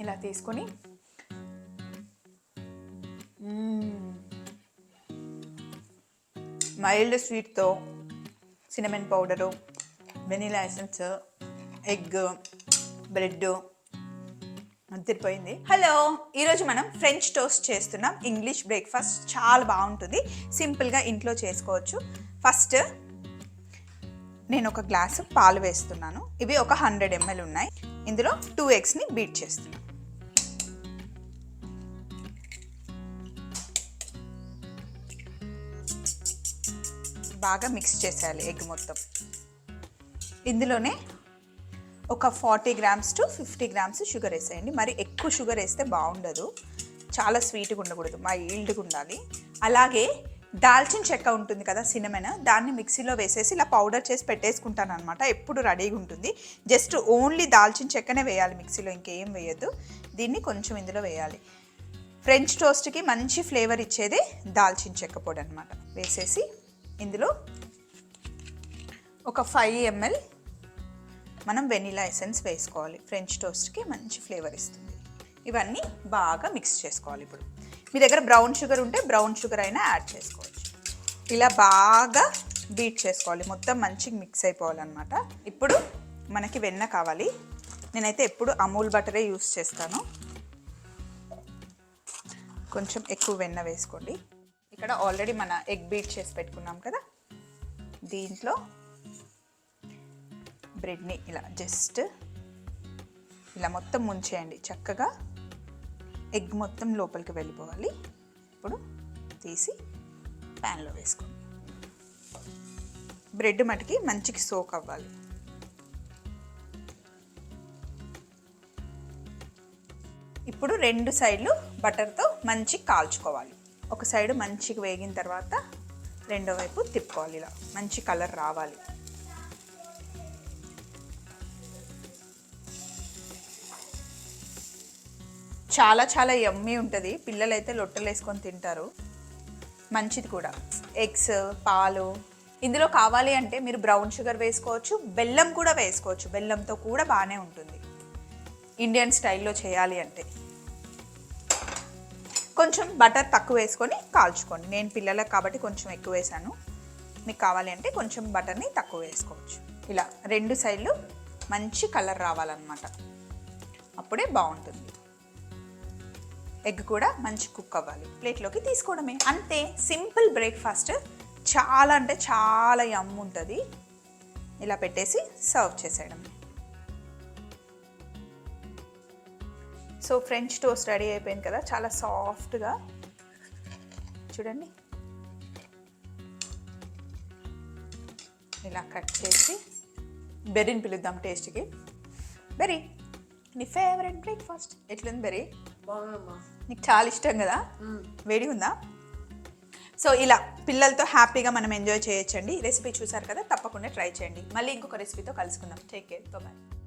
ఇలా తీసుకొని. Mild స్వీట్తో cinnamon powder vanilla essence egg bread అదిరిపోయింది హలో! ఈరోజు మనం ఫ్రెంచ్ టోస్ట్ చేస్తున్నాం. ఇంగ్లీష్ బ్రేక్ఫాస్ట్ చాలా బాగుంటుంది. సింపుల్గా ఇంట్లో చేసుకోవచ్చు. ఫస్ట్ నేను ఒక గ్లాసు పాలు వేస్తున్నాను. ఇవి ఒక హండ్రెడ్ ఎంఎల్ ఉన్నాయి. ఇందులో టూ ఎగ్స్ని బీట్ చేస్తాను బాగా మిక్స్ చేసేయాలి ఎగ్ మొత్తం. ఇందులోనే ఒక forty grams to fifty grams sugar వేసేయండి. మరి ఎక్కువ షుగర్ వేస్తే బాగుండదు. చాలా స్వీట్గా ఉండకూడదు. మా ఈల్డ్గా ఉండాలి. అలాగే దాల్చిన చెక్క ఉంటుంది కదా సినిమన్? దాన్ని మిక్సీలో వేసేసి ఇలా పౌడర్ చేసి పెట్టేసుకుంటాను అనమాట ఎప్పుడు రెడీగా ఉంటుంది. జస్ట్ ఓన్లీ దాల్చిన చెక్కనే వేయాలి మిక్సీలో ఇంకేం వేయద్దు. దీన్ని కొంచెం ఇందులో వేయాలి. ఫ్రెంచ్ టోస్ట్కి మంచి ఫ్లేవర్ ఇచ్చేదే దాల్చిన చెక్క పొడి అనమాట వేసేసి ఇందులో ఒక ఫైవ్ ఎంఎల్ మనం వెనిలా ఎసెన్స్ వేసుకోవాలి. ఫ్రెంచ్ టోస్ట్కి మంచి ఫ్లేవర్ ఇస్తుంది. ఇవన్నీ బాగా మిక్స్ చేసుకోవాలి ఇప్పుడు. మీ దగ్గర బ్రౌన్ షుగర్ ఉంటే బ్రౌన్ షుగర్ అయినా యాడ్ చేసుకోవచ్చు. ఇలా బాగా బీట్ చేసుకోవాలి. మొత్తం మంచిగా మిక్స్ అయిపోవాలన్నమాట. ఇప్పుడు మనకి వెన్న కావాలి. నేనైతే ఎప్పుడు అమూల్ బటరే యూస్ చేస్తాను. కొంచెం ఎక్కువ వెన్న వేసుకోండి. ఇక్కడ ఆల్రెడీ మన ఎగ్ బీట్ చేసి పెట్టుకున్నాం కదా. దీంట్లో బ్రెడ్ని ఇలా జస్ట్ ఇలా మొత్తం ముంచేయండి. చక్కగా ఎగ్ మొత్తం లోపలికి వెళ్ళిపోవాలి. ఇప్పుడు తీసి ప్యాన్లో వేసుకోండి బ్రెడ్ మటుకి మంచికి సోక్ అవ్వాలి. ఇప్పుడు రెండు సైడ్లు బటర్తో మంచి కాల్చుకోవాలి. ఒక సైడ్ మంచిగా వేగిన తర్వాత రెండో వైపు తిప్పుకోవాలి ఇలా. మంచి కలర్ రావాలి. చాలా చాలా ఎమ్మీ ఉంటుంది. పిల్లలు అయితే లొట్టలు వేసుకొని తింటారు. మంచిది కూడా. ఎగ్స్ పాలు. ఇందులో కావాలి అంటే మీరు బ్రౌన్ షుగర్ వేసుకోవచ్చు బెల్లం కూడా వేసుకోవచ్చు. బెల్లంతో కూడా బాగానే ఉంటుంది. ఇండియన్ స్టైల్లో చేయాలి అంటే. కొంచెం బటర్ తక్కువ వేసుకొని కాల్చుకోండి. నేను పిల్లలకు కాబట్టి కొంచెం ఎక్కువ వేసాను. మీకు కావాలి అంటే కొంచెం బటర్ని తక్కువ వేసుకోవచ్చు. ఇలా రెండు సైడ్లు మంచి కలర్ రావాలన్నమాట. అప్పుడే బాగుంటుంది. ఎగ్ కూడా మంచి కుక్ అవ్వాలి. ప్లేట్లోకి తీసుకోవడమే. అంతే సింపుల్ బ్రేక్ఫాస్ట్. చాలా అంటే చాలా యమ్ ఉంటుంది. ఇలా పెట్టేసి సర్వ్ చేసేయడమే సో ఫ్రెంచ్ టోస్ట్ రెడీ అయిపోయింది కదా చాలా సాఫ్ట్గా. చూడండి. ఇలా కట్ చేసి బెర్రీని పిలుద్దాం టేస్ట్కి. బెర్రీ నీ ఫేవరెట్ బ్రేక్ఫాస్ట్ ఎట్లుంది బెర్రీ? బాగుందమ్మా. నీకు చాలా ఇష్టం కదా? వేడిగా ఉందా? సో ఇలా పిల్లలతో హ్యాపీగా మనం ఎంజాయ్ చేయొచ్చండి. రెసిపీ చూసారు కదా? తప్పకుండా ట్రై చేయండి. మళ్ళీ ఇంకొక రెసిపీతో కలుసుకుందాం. Take care. బాయ్